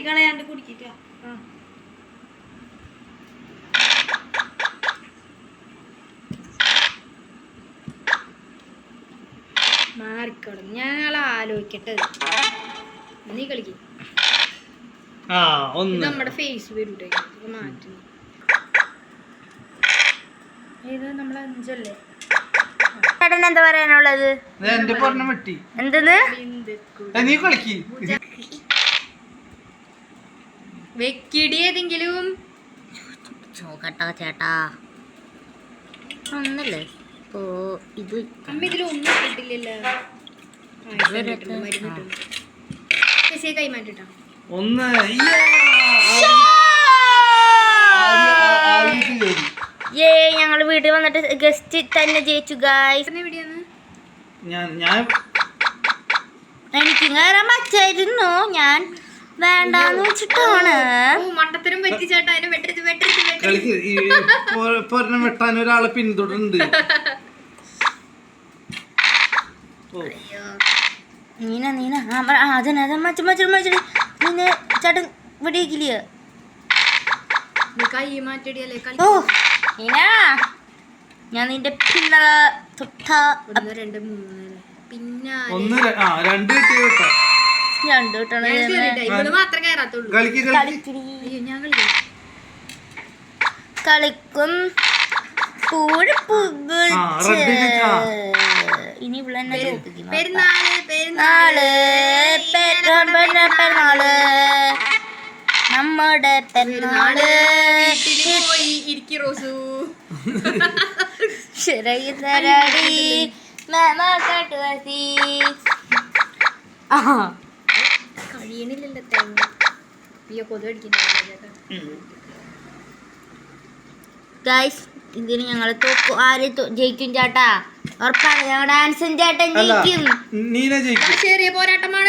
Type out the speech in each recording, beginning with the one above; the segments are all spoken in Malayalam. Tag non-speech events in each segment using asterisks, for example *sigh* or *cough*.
തട്ടിക്കളയാണ്ട് കുടിക്കിട്ടോ മാറിക്കോളും. ഞാൻ ആലോചിക്കട്ടെ. നീ കളിക്കും. ആ ഒന്ന്. നമ്മുടെ ഫേസ് വരൂട്ടെ. മാറ്റി. മാറ്റുന്നു ഇത് നമ്മൾ അഞ്ചല്ലേ? ചേട്ടൻ എന്താ പറയാനുള്ളത്? എന്തെന്ന്? നീ കളിക്ക്. വെക്കിടി ഏതെങ്കിലും നോക്കട്ടാ ചേട്ടാ. ഒന്നല്ലേ ഇപ്പോ ഇത് അമ്മ ഒന്നും കൈമാറ്റിട്ടാ. ഒന്ന്. ഏ ഞങ്ങൾ വീട്ടിൽ വന്നിട്ട് ഗസ്റ്റ് തന്നെ ജയിച്ചു ഗായ്സ് എവിടെയാണ്? ഞാൻ ഞാൻ എനിക്ക് കയറാൻ പറ്റായിരുന്നു ഞാൻ വേണ്ടാന്ന് വെച്ചിട്ടാണ്. മണ്ടത്തരം പറ്റിച്ചേട്ടാ അതിനെ വെട്ടരുത് വെട്ടരുത് കളിക്ക് ഈ പൊ- പൊരണം വെട്ടാൻ ഒരാളെ പിന്തുടരുന്നുണ്ട്. ഓ. നീന നീന. ആ മ- ആ, അതന്നെ അതെ മച്ച മച്ച മച്ച. നിന്നെ ചേട്ടൻ വിടിയിക്കില്ല നീ കൈ മാറ്റടിയല്ലേ കളി. ഓ നീന. ഞാൻ നിന്റെ പിന്നള തൊട്ട ഒന്ന് രണ്ട് മൂന്ന് നാല്. പിന്നെ ഒന്ന് ര- ആ രണ്ട് കിട്ടിയ വെട്ടാ ഞാൻ കളിക്ക് ആ, ടിക്ക്, ഇനി ഇവിടെ പെരുന്നാൾ പെരുന്നാൾ നാൾ പെരുന്നാൾ പെരുന്നാൾ. നമ്മുടെ പെരുന്നാൾ. ശരി *laughs* കാട്ടുവാസി തേങ്ങ അയ്യോ കൊതു ഗൈസ് ഇതിന് ഞങ്ങൾ തോക്കും ആര് ജയിക്കും ചേട്ടാ. ഉറപ്പാണ് ഞങ്ങളുടെ ആൻസൺ ചേട്ടൻ ജയിക്കും. നീന ജയിക്കും. ചെറിയ പോരാട്ടമാണ്.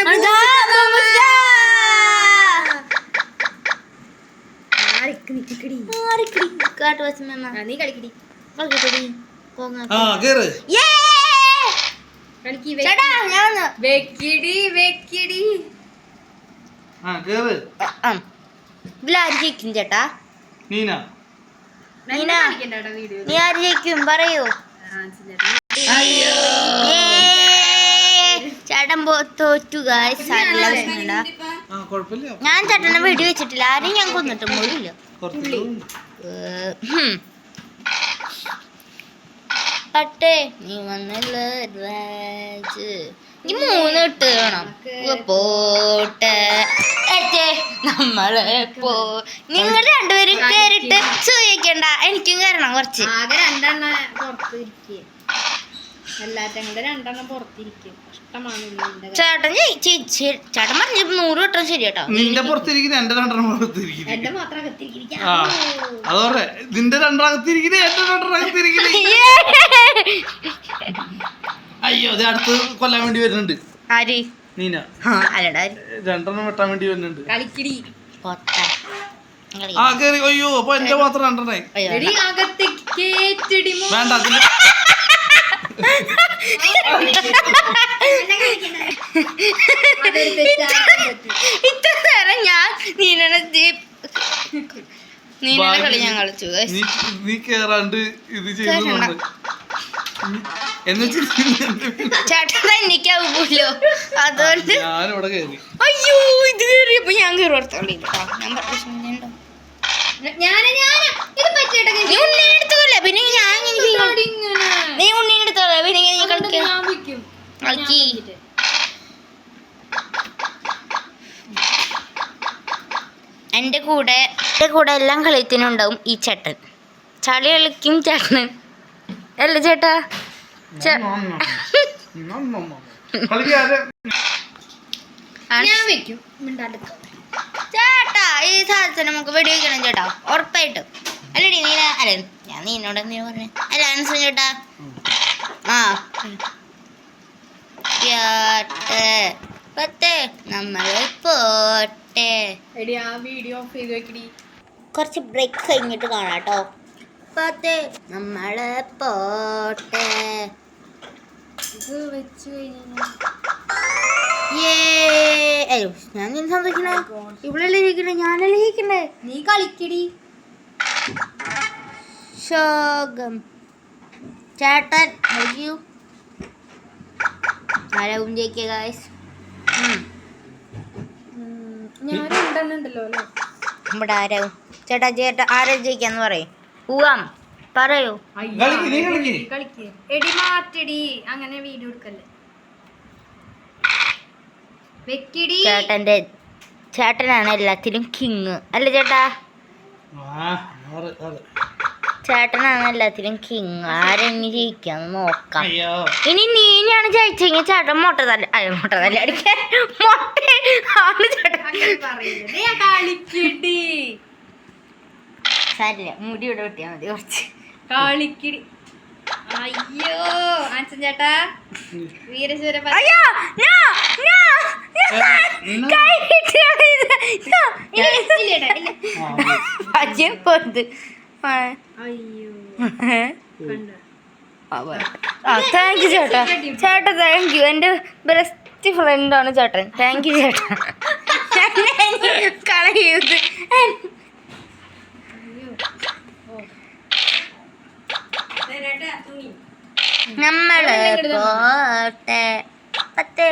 നീ കളിക്കടി. കളിക്കടി! കളിക്ക് ഞാൻ വെക്കിടി വെക്കിടി. ഇതിലാര് ജയിക്കും ചേട്ടാ? നീന നീന. നീ ആര് ജയിക്കും? പറയൂ! ചേട്ടൻ തോറ്റു ഗായ്സ് ഞാൻ ചേട്ടനെ വെടി വെച്ചിട്ടില്ല ആരും ഞാൻ കൊന്നിട്ട് പോലില്ല. ഹും. പട്ടേ നീ വന്നില്ല. നീ മൂന്ന് ഇട്ട് വേണം പോട്ടെ. നമ്മൾ പോ. നിങ്ങൾ രണ്ടുപേരും കേറിട്ട് ചോദിക്കണ്ട എനിക്കും കയറണം കുറച്ച്. ആകെ രണ്ടെണ്ണം പുറത്ത് ഇരിക്കുക എല്ലാറ്റും കൂടെ രണ്ടെണ്ണം പുറത്തിരിക്കും. കഷ്ടമാണ് നിന്റെ കാര്യം. ചേട്ടൻ പറഞ്ഞു നൂറ് വട്ടം ശരി കേട്ടോ. നിന്റെ പുറത്തിരിക്കുന്ന എന്റെ രണ്ടെണ്ണം പുറത്തിരിക്കുന്നത് എന്റെ മാത്രം അതോടെ നിന്റെ എന്റെ *laughs* അയ്യോ അത് അടുത്ത് കൊല്ലാൻ വേണ്ടി വരുന്നുണ്ട്. ആര്? നീന. രണ്ടെണ്ണം വെട്ടാൻ വേണ്ടി വരുന്നുണ്ട്. കളിക്കിടി. ആ കേറി. അയ്യോ അപ്പൊ എന്റെ മാത്രം രണ്ടെണ്ണേ വേണ്ട. അതിന്. ഇത്ര നേരം ഞാൻ കളി ഞാൻ കളിച്ചു. നീ നീ കേറാണ്ട് ഇത് ചെയ്യുന്നുണ്ട് ചേട്ടൻ അതുകൊണ്ട് കയറി അയ്യോ ഇത് കയറിയപ്പോ ഞാൻ കയറി ഓർത്തോളി ഞാൻ പിന്നെ ഞാൻ നീ ഉണ്ണീനെ എടുത്തോളെ പിന്നെ ഞാൻ കളിക്കാം ഞാൻ വെക്കും. കളിക്കി. എന്റെ കൂടെ എന്റെ കൂടെ എല്ലാം കളിത്തിനുണ്ടാവും ഈ ചേട്ടൻ. ചളി കളിക്കും ചേട്ടൻ അല്ലേ ചേട്ടാ? ഞാൻ വെക്കും. ചേട്ടാ ഈ സാധനം നമുക്ക് വെടിവെക്കണം ചേട്ടാ. ഉറപ്പായിട്ടും. അല്ലടി നീ അല്ല ഞാൻ നീനോട് എന്തിനാ പറഞ്ഞു? അല്ല ആൻസർ ചേട്ടാ. ആ. പ്യാട്ട് പത്തേ. നമ്മൾ പോട്ടെ. എടി ആ വീഡിയോ ഓഫ് ചെയ്ത് വെക്കടി. കുറച്ച് ബ്രേക്ക് കഴിഞ്ഞിട്ട് കാണാട്ടോ കേട്ടോ. പത്ത്. നമ്മൾ പോട്ടെ. കഴിഞ്ഞാൽ ഞാൻ നിന്ന് സന്തോഷിക്കണേ? ഇവളല്ലേ ജയിക്കണേ ഞാനല്ലേ ജയിക്കണ്ടേ നീ കളിക്കടി. ശോകം. ചേട്ടൻ ആരാവും ജയിക്കുക ഗായ്സ് ഞാനും ഉണ്ടല്ലോ ഇവിടെ ആരാവും ചേട്ടാ ചേട്ടാ ആരാ ജയിക്കാന്ന് പറയും. പോവാം. പറയൂ. കളിക്ക്. കളിക്ക് എടി മാറ്റടി അങ്ങനെ വീഡിയോ എടുക്കല്ലേ. വെക്കിടി. ചേട്ടന്റെ ചേട്ടനാണ് എല്ലാത്തിലും കിങ് അല്ല ചേട്ടാ? ചേട്ടനാണ് എല്ലാത്തിലും കിങ് ആരെങ്ങി ജയിക്കാന്ന് നോക്കാം. അയ്യോ. ഇനി നീനാണ് ജയിച്ചെങ്കിൽ ചേട്ടൻ മുട്ട തല്ല അല്ല മുട്ട തല്ല അടിക്കാൻ മുട്ട ആണ് ചേട്ടൻ. മുടി ഇവിടെ വെട്ടിയാൽ മതി കുറച്ച്. കളിക്കടി അയ്യോ ആൻസൻ ചേട്ടാ. വീരശൂര അയ്യോ താങ്ക് യു ചേട്ടാ. ചേട്ടാ താങ്ക് യു എന്റെ ബെസ്റ്റ് ഫ്രണ്ടാണ് ചേട്ടൻ. താങ്ക് യു ചേട്ടാ. കളയത് നമ്മൾ പോട്ടെ. പത്ത്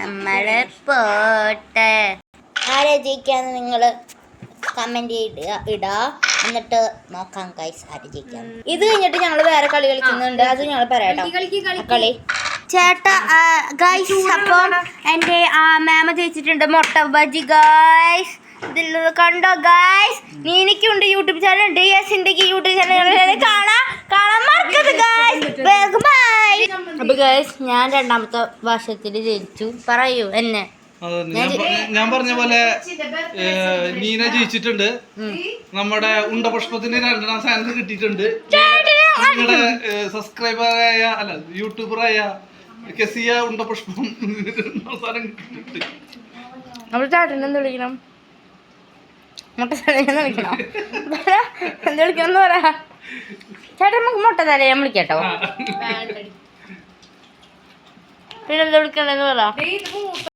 നമ്മൾ പോട്ടെ. ആരെ ജയിക്കാന്ന് നിങ്ങൾ കമന്റ് ഇടുക ഇടാ. എന്നിട്ട് നോക്കാം കൈസ് ആര് ജയിക്കാം ഇത് കഴിഞ്ഞിട്ട് ഞങ്ങൾ വേറെ കളി കളിക്കുന്നുണ്ട്. അത് ഞങ്ങൾ പറയാട്ടോ. കളി ചേട്ടാ ഗൈസ് അപ്പം എന്റെ മാമ ജയിച്ചിട്ടുണ്ട്. മുട്ട ബജി ഗൈസ് കണ്ടോ ഗായ്സ് നീനിക്കുണ്ട് യൂട്യൂബ് ചാനൽ ഡി എസ് ഇന്ത്യയ്ക്ക് യൂട്യൂബ് ചാനൽ കാണാം കാണാൻ മറക്കരുത് ഗായ്സ് ബൈ അപ്പൊ ഗായ്സ് ഞാൻ രണ്ടാമത്തെ വർഷത്തിൽ ജയിച്ചു. പറയൂ എന്നെ. ഞാൻ പറഞ്ഞ പോലെ നീന ജയിച്ചിട്ടുണ്ട്. നമ്മുടെ ഉണ്ടപുഷ്പത്തിന് രണ്ടാം സ്ഥാനത്ത് കിട്ടിയിട്ടുണ്ട്. നിങ്ങളുടെ സബ്സ്ക്രൈബറായ അല്ല യൂട്യൂബറായ കെസിയ ഉണ്ടപുഷ്പം *laughs* സ്ഥാനം കിട്ടിയിട്ടുണ്ട്. നമ്മൾ ചേട്ടൻ എന്ത് വിളിക്കണം. മുട്ട തലയെന്ന് വിളിക്കണോ എന്ത് വിളിക്കണം പറയാ പറ. ചേട്ടൻ നമുക്ക് മുട്ട തലയാൻ വിളിക്കട്ടോ. പിന്നെ എന്ത് വിളിക്കണ്ടെന്ന് പറ. ദേ ഇത് മൂത്ത